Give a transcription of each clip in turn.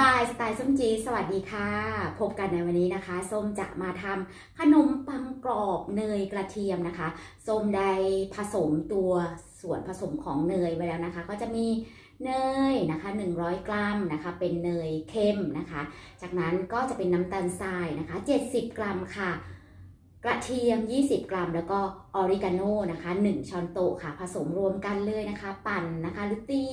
บายสไตล์ส้มจีสวัสดีค่ะ พบกันในวันนี้นะคะ ส้มจะมาทำขนมปังกรอบเนยกระเทียมนะคะ ส้มได้ผสมตัวส่วนผสมของเนยไว้แล้วนะคะ ก็จะมีเนยนะคะ 100 กรัมนะคะ เป็นเนยเข้มนะคะ จากนั้นก็จะเป็นน้ำตาลทรายนะคะ 70 กรัมค่ะ กระเทียม 20 กรัม แล้วก็ออริกาโนนะคะ 1 ช้อนโต๊ะค่ะ ผสมรวมกันเลยนะคะ ปั่นนะคะ หรือตี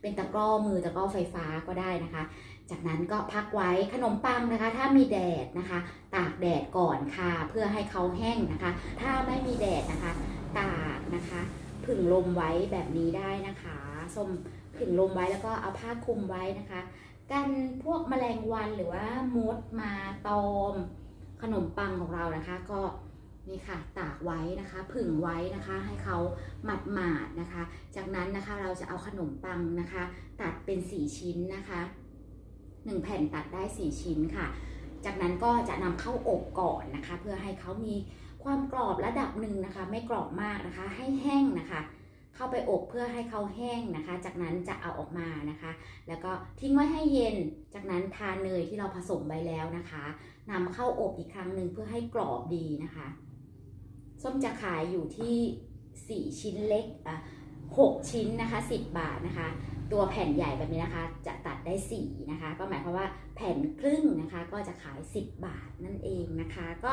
เป็นตะกร้อมือตะกร้อไฟฟ้าก็ได้นะคะ จากนั้นก็พักไว้ขนมปังนะคะ ถ้ามีแดดนะคะ ตากแดดก่อนค่ะ เพื่อให้เขาแห้งนะคะ ถ้าไม่มีแดดนะคะ ตากนะคะผึ่งลมไว้แบบนี้ได้นะคะส้มผึ่งลมไว้แล้วก็เอาผ้าคลุมไว้นะคะ กันพวกแมลงวันหรือว่ามดมาตอม ขนมปังของเรานะคะก็นี่ค่ะตากไว้นะคะ ผึ่งไว้นะคะให้เขาหมาดหมาดๆนะคะ จากนั้นนะคะเราจะเอาขนมปังนะคะ ตัดเป็น 4 ชิ้นนะคะ1แผ่นตัดได้ 4 ชิ้นค่ะ จากนั้นก็จะนำเข้าอบก่อนนะคะ เพื่อให้เขามีความกรอบระดับหนึ่งนะคะ ไม่กรอบมากนะคะ ให้แห้งนะคะ เข้าไปอบเพื่อให้เขาแห้งนะคะ จากนั้นจะเอาออกมานะคะ แล้วก็ทิ้งไว้ให้เย็น จากนั้นทาเนยที่เราผสมไว้แล้วนะคะนำเข้าอบอีกครั้งหนึ่งเพื่อให้กรอบดีนะคะ ส้มจะขายอยู่ที่ 4 ชิ้นเล็กอะ6ชิ้นนะคะ 10 บาทนะคะ ตัวแผ่นใหญ่แบบนี้นะคะ จะตัดได้4นะคะ ก็หมายความว่าแผ่นครึ่งนะคะ ก็จะขาย 10 บาทนั่นเองนะคะ ก็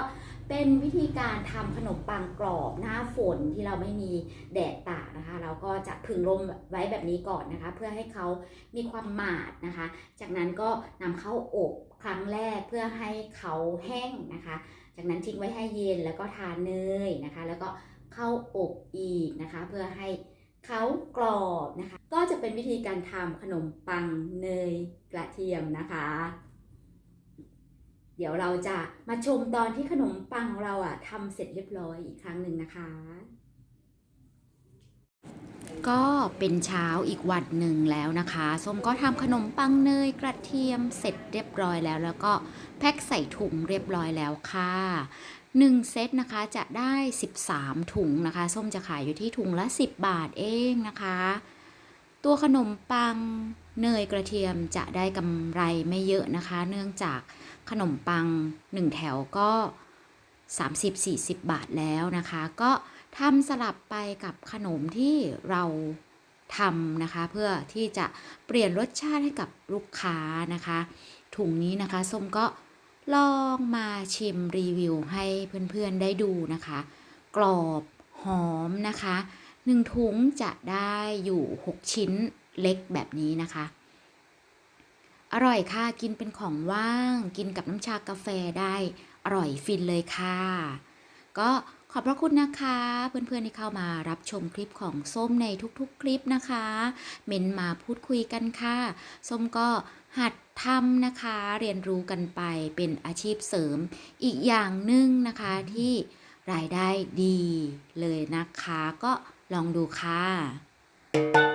เป็นวิธีการทำขนมปังกรอบหน้าฝนที่เราไม่มีแดดตากนะคะ เราก็จะผึ่งลมไว้แบบนี้ก่อนนะคะ เพื่อให้เขามีความหมาดนะคะ จากนั้นก็นำเข้าอบครั้งแรกเพื่อให้เขาแห้งนะคะ จากนั้นทิ้งไว้ให้เย็นแล้วก็ทาเนยนะคะ แล้วก็เข้าอบอีกนะคะ เพื่อให้ เขากรอบนะคะ ก็จะเป็นวิธีการทำขนมปังเนยกระเทียมนะคะ เดี๋ยวเราจะมาชมตอนที่ขนมปังของเราอะทำเสร็จเรียบร้อยอีกครั้งหนึ่งนะคะ ก็เป็นเช้าอีกวันหนึ่งแล้วนะคะส้มก็ทำขนมปังเนยกระเทียมเสร็จเรียบร้อยแล้ว แล้วก็แพ็คใส่ถุงเรียบร้อยแล้วค่ะ 1 เซตนะคะจะได้ 13 ถุงนะคะ ส้มจะขายอยู่ที่ถุงละ 10 บาทเองนะคะ ตัวขนมปังเนยกระเทียมจะได้กำไรไม่เยอะนะคะ เนื่องจากขนมปัง 1 แถวก็ 30-40 บาทแล้วนะคะ ก็ทำสลับไปกับขนมที่เราทำนะคะ เพื่อที่จะเปลี่ยนรสชาติให้กับลูกค้านะคะ ถุงนี้นะคะ ส้มก็ ลองมาชิมรีวิวให้เพื่อนๆได้ดูนะคะ กรอบหอมนะคะหนึ่งถุงจะได้อยู่ 6 ชิ้นเล็กแบบนี้นะคะ อร่อยค่ะกินเป็นของว่างกินกับน้ำชากาแฟได้อร่อยฟินเลยค่ะ ก็ขอบพระคุณนะคะ เพื่อนๆที่เข้ามารับชมคลิปของส้มในทุกๆคลิปนะคะ เมนมาพูดคุยกันค่ะ ส้มก็หัด ทำนะคะเรียนรู้กันไปเป็นอาชีพเสริมอีกอย่างหนึ่งนะคะที่รายได้ดีเลยนะคะ ก็ลองดูค่ะ